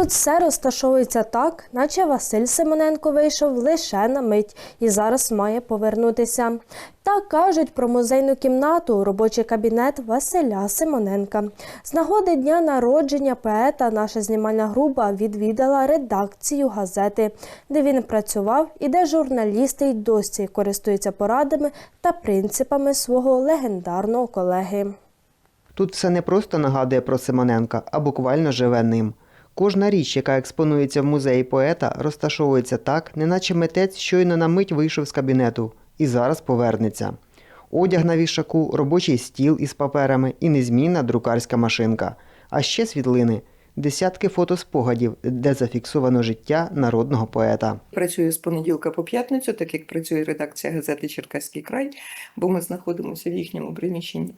Тут все розташовується так, наче Василь Симоненко вийшов лише на мить і зараз має повернутися. Так кажуть про музейну кімнату, робочий кабінет Василя Симоненка. З нагоди дня народження поета наша знімальна група відвідала редакцію газети, де він працював і де журналісти й досі користуються порадами та принципами свого легендарного колеги. Тут все не просто нагадує про Симоненка, а буквально живе ним. Кожна річ, яка експонується в музеї поета, розташовується так, неначе митець щойно на мить вийшов з кабінету і зараз повернеться. Одяг на вішаку, робочий стіл із паперами і незмінна друкарська машинка. А ще світлини, десятки фотоспогадів, де зафіксовано життя народного поета. Працюю з понеділка по п'ятницю, так як працює редакція газети Черкаський край, бо ми знаходимося в їхньому приміщенні.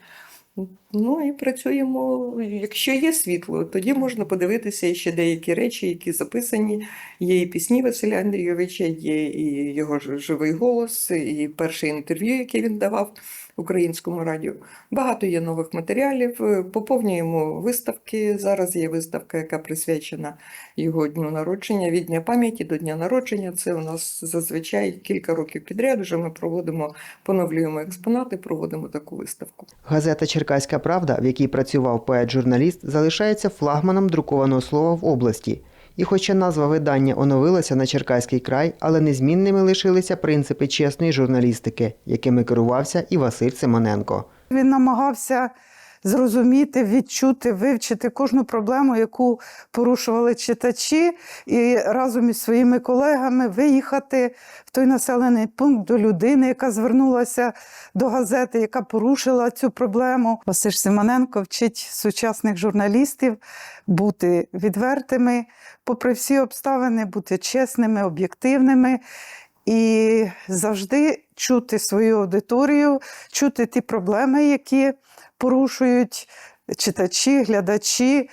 Ну і працюємо. Якщо є світло, тоді можна подивитися ще деякі речі, які записані. Є і пісні Василя Андрійовича, є і його живий голос, і перше інтерв'ю, яке він давав українському радіо. Багато є нових матеріалів. Е, Поповнюємо виставки. Зараз є виставка, яка присвячена його дню народження. Від дня пам'яті до дня народження. Це у нас зазвичай кілька років підряд. Вже ми проводимо, поновлюємо експонати, проводимо таку виставку. Газета Черкаська Правда, в якій працював поет-журналіст, залишається флагманом друкованого слова в області. І хоча назва видання оновилася на Черкаський край, але незмінними лишилися принципи чесної журналістики, якими керувався і Василь Симоненко. Він намагався зрозуміти, відчути, вивчити кожну проблему, яку порушували читачі, і разом із своїми колегами виїхати в той населений пункт до людини, яка звернулася до газети, яка порушила цю проблему. Василь Симоненко вчить сучасних журналістів бути відвертими, попри всі обставини, бути чесними, об'єктивними. І завжди чути свою аудиторію, чути ті проблеми, які порушують читачі, глядачі,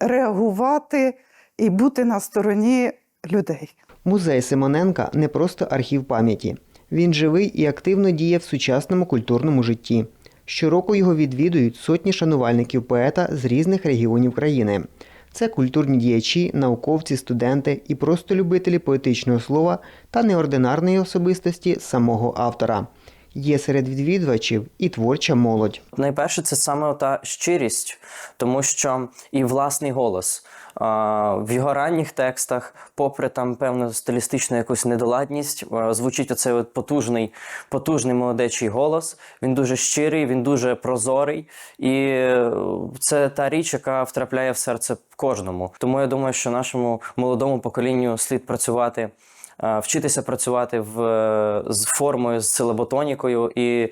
реагувати і бути на стороні людей. Музей Симоненка не просто архів пам'яті. Він живий і активно діє в сучасному культурному житті. Щороку його відвідують сотні шанувальників поета з різних регіонів країни. Це культурні діячі, науковці, студенти і просто любителі поетичного слова та неординарної особистості самого автора. Є серед відвідувачів і творча молодь. Найперше, це саме та щирість, тому що і власний голос. А, В його ранніх текстах, попри там певну стилістичну якусь недоладність, звучить оцей от потужний, потужний молодечий голос. Він дуже щирий, він дуже прозорий, і е, це та річ, яка втрапляє в серце кожному. Тому я думаю, що нашому молодому поколінню слід працювати. Е, Вчитися працювати в, е, з формою, з силаботонікою, і е,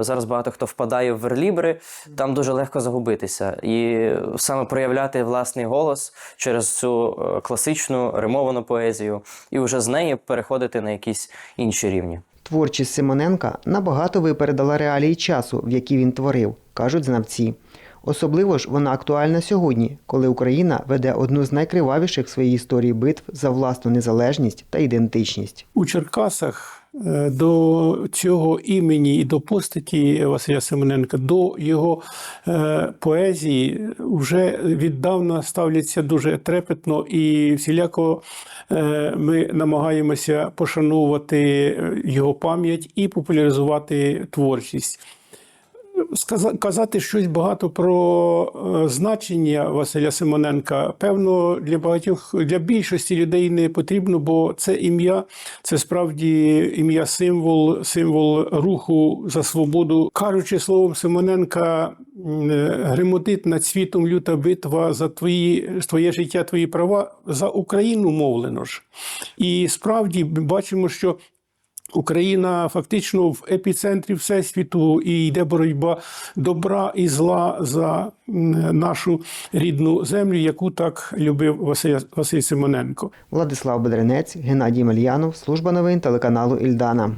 зараз багато хто впадає в верлібри, там дуже легко загубитися. І саме проявляти власний голос через цю класичну римовану поезію, і вже з неї переходити на якісь інші рівні. Творчість Симоненка набагато випередила реалії часу, в які він творив, кажуть знавці. Особливо ж вона актуальна сьогодні, коли Україна веде одну з найкривавіших в своїй історії битв за власну незалежність та ідентичність. у Черкасах е, до цього імені і до постаті Василя Семененка, до його е, поезії вже віддавна ставляться дуже трепетно і всіляко е, ми намагаємося пошановувати е, його пам'ять і популяризувати творчість. Казати щось багато про е, значення Василя Симоненка, певно, для багатьох для більшості людей не потрібно, бо це ім'я, це справді ім'я символ, символ руху за свободу. Кажучи словом Симоненка, е, гримотить над світом люта битва за твої твоє життя, твої права за Україну мовлено ж. І справді бачимо, що Україна фактично в епіцентрі всесвіту і йде боротьба добра і зла за нашу рідну землю, яку так любив Василь, Василь Симоненко. Владислав Бедренець, Геннадій Мельянов, служба новин телеканалу Ільдана.